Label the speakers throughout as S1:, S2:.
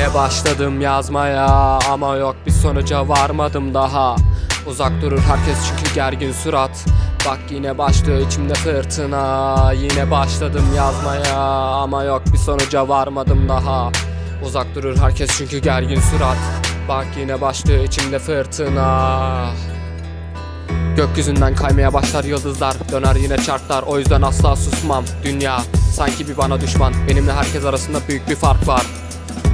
S1: Yine başladım yazmaya ama yok bir sonuca varmadım daha. Uzak durur herkes çünkü gergin surat. Bak yine başlıyor içimde fırtına. Yine başladım yazmaya ama yok bir sonuca varmadım daha. Uzak durur herkes çünkü gergin surat. Bak yine başlıyor içimde fırtına. Gökyüzünden kaymaya başlar yıldızlar. Döner yine çarklar o yüzden asla susmam. Dünya sanki bir bana düşman. Benimle herkes arasında büyük bir fark var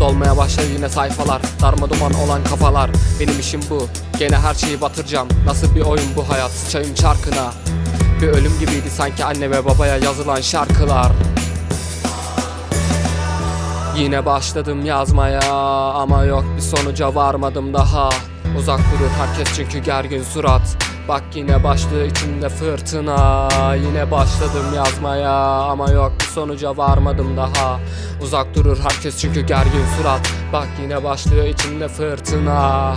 S1: Dolmaya başladı yine sayfalar. Darma duman olan kafalar. Benim işim bu. Gene her şeyi batıracağım. Nasıl bir oyun bu hayat? Sıçayım çarkına. Bir ölüm gibiydi sanki anne ve babaya yazılan şarkılar. Yine başladım yazmaya ama yok bir sonuca varmadım daha. Uzak durur herkes çünkü gergin surat Bak yine başlıyor içimde fırtına. Yine başladım yazmaya ama yok bir sonuca varmadım daha. Uzak durur herkes çünkü gergin surat. Bak yine başlıyor içimde fırtına.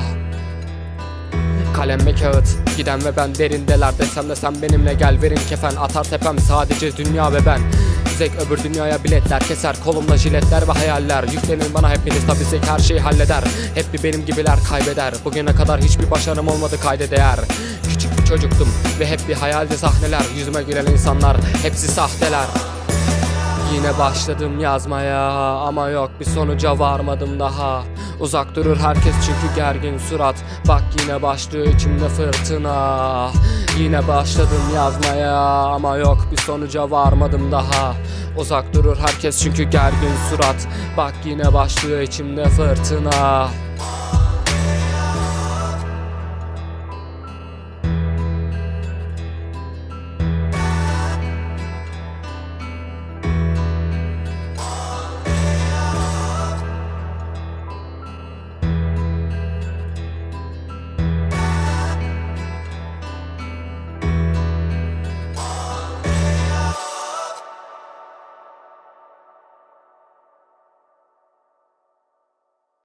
S1: Kalem ve kağıt Giden ve ben derindeler desem de sen benimle gel. Verin kefen atar tepem sadece dünya ve ben Zek öbür dünyaya biletler keser. Kolumda jiletler ve hayaller. Yüklenin bana hepiniz tabi zek her şeyi halleder. Hep bir benim gibiler kaybeder. Bugüne kadar hiçbir başarım olmadı kayda değer. Küçük bir çocuktum ve hep bir hayalde sahneler. Yüzüme gülen insanlar hepsi sahteler. Yine başladım yazmaya ama yok bir sonuca varmadım daha. Uzak durur herkes çünkü gergin surat. Bak yine başlıyor içimde fırtına Yine başladım yazmaya ama yok bir sonuca varmadım daha. Uzak durur herkes çünkü gergin surat. Bak yine başlıyor içimde fırtına